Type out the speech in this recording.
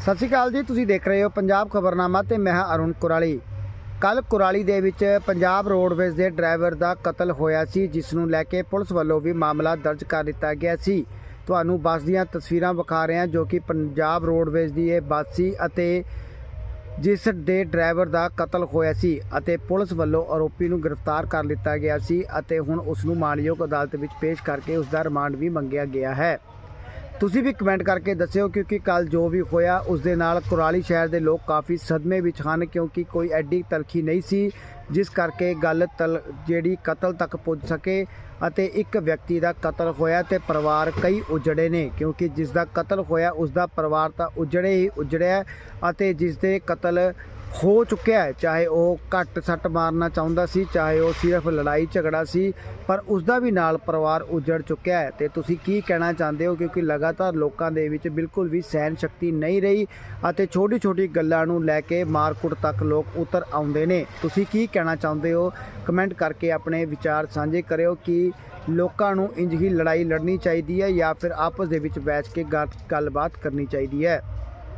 ਸਤਿ ਸ਼੍ਰੀ ਅਕਾਲ ਜੀ, ਤੁਸੀਂ ਦੇਖ ਰਹੇ ਹੋ ਪੰਜਾਬ ਖਬਰਨਾਮਾ ਤੇ ਮੈਂ ਹਾਂ ਅਰੁਣ ਕੁਰਾਲੀ। ਕੱਲ ਕੁਰਾਲੀ ਦੇ ਵਿੱਚ ਪੰਜਾਬ ਰੋਡਵੇਜ਼ ਦੇ ਡਰਾਈਵਰ ਦਾ ਕਤਲ ਹੋਇਆ ਸੀ, ਜਿਸ ਨੂੰ ਲੈ ਕੇ ਪੁਲਿਸ ਵੱਲੋਂ ਵੀ ਮਾਮਲਾ ਦਰਜ ਕਰ ਦਿੱਤਾ ਗਿਆ ਸੀ। ਤੁਹਾਨੂੰ ਬੱਸ ਦੀਆਂ ਤਸਵੀਰਾਂ ਵਿਖਾ ਰਹੇ ਹਾਂ, ਜੋ ਕਿ ਪੰਜਾਬ ਰੋਡਵੇਜ਼ ਦੀ ਇਹ ਬੱਸ ਸੀ ਅਤੇ ਜਿਸ ਦੇ ਡਰਾਈਵਰ ਦਾ ਕਤਲ ਹੋਇਆ ਸੀ ਅਤੇ ਪੁਲਿਸ ਵੱਲੋਂ ਆਰੋਪੀ ਨੂੰ ਗ੍ਰਿਫਤਾਰ ਕਰ ਲਿੱਤਾ ਗਿਆ ਸੀ ਅਤੇ ਹੁਣ ਉਸ ਨੂੰ ਮਾਣਯੋਗ ਅਦਾਲਤ ਵਿੱਚ ਪੇਸ਼ ਕਰਕੇ ਉਸ ਦਾ ਰਿਮਾਂਡ ਵੀ ਮੰਗਿਆ ਗਿਆ ਹੈ। ਤੁਸੀਂ ਵੀ ਕਮੈਂਟ ਕਰਕੇ ਦੱਸਿਓ, ਕਿਉਂਕਿ ਕੱਲ ਜੋ ਵੀ ਹੋਇਆ, ਉਸ ਦੇ ਨਾਲ ਕੁਰਾਲੀ ਸ਼ਹਿਰ ਦੇ ਲੋਕ ਕਾਫੀ ਸਦਮੇ ਵਿੱਚ ਹਨ, ਕਿਉਂਕਿ ਕੋਈ ਐਡੀ ਤਲਖੀ ਨਹੀਂ ਸੀ, ਜਿਸ ਕਰਕੇ ਗੱਲ ਤਲ, ਜਿਹੜੀ ਕਤਲ ਤੱਕ ਪੁੱਜ ਸਕੇ ਅਤੇ ਇੱਕ ਵਿਅਕਤੀ ਦਾ ਕਤਲ ਹੋਇਆ ਤੇ ਪਰਿਵਾਰ ਕਈ ਉਜੜੇ ਨੇ, ਕਿਉਂਕਿ ਜਿਸ ਦਾ ਕਤਲ ਹੋਇਆ, ਉਸ ਦਾ ਪਰਿਵਾਰ ਤਾਂ ਉਜੜੇ ਹੀ ਉਜੜਿਆ ਅਤੇ ਜਿਸ ਦੇ ਕਤਲ ਹੋ ਚੁੱਕਿਆ ਹੈ। ਚਾਹੇ ਉਹ ਘੱਟ ਸੱਟ ਮਾਰਨਾ ਚਾਹੁੰਦਾ ਸੀ, ਚਾਹੇ ਉਹ ਸਿਰਫ ਲੜਾਈ ਝਗੜਾ ਸੀ, ਪਰ ਉਸ ਦਾ ਵੀ ਨਾਲ ਪਰਿਵਾਰ ਉਜੜ ਚੁੱਕਿਆ ਹੈ। ਤੇ ਤੁਸੀਂ ਕੀ ਕਹਿਣਾ ਚਾਹੁੰਦੇ ਹੋ? ਕਿਉਂਕਿ ਲਗਾਤਾਰ ਲੋਕਾਂ ਦੇ ਵਿੱਚ ਬਿਲਕੁਲ ਵੀ ਸਹਿਨ ਸ਼ਕਤੀ ਨਹੀਂ ਰਹੀ ਅਤੇ ਛੋਟੀ ਛੋਟੀ ਗੱਲਾਂ ਨੂੰ ਲੈ ਕੇ ਮਾਰਕੁੱਟ ਤੱਕ ਲੋਕ ਉਤਰ ਆਉਂਦੇ ਨੇ। ਤੁਸੀਂ ਕੀ ਕਹਿਣਾ ਚਾਹੁੰਦੇ ਹੋ? ਕਮੈਂਟ ਕਰਕੇ ਆਪਣੇ ਵਿਚਾਰ ਸਾਂਝੇ ਕਰਿਓ ਕਿ ਲੋਕਾਂ ਨੂੰ ਇੰਜ ਹੀ ਲੜਾਈ ਲੜਨੀ ਚਾਹੀਦੀ ਹੈ ਜਾਂ ਫਿਰ ਆਪਸ ਦੇ ਵਿੱਚ ਬੈਠ ਕੇ ਗੱਲਬਾਤ ਕਰਨੀ ਚਾਹੀਦੀ ਹੈ।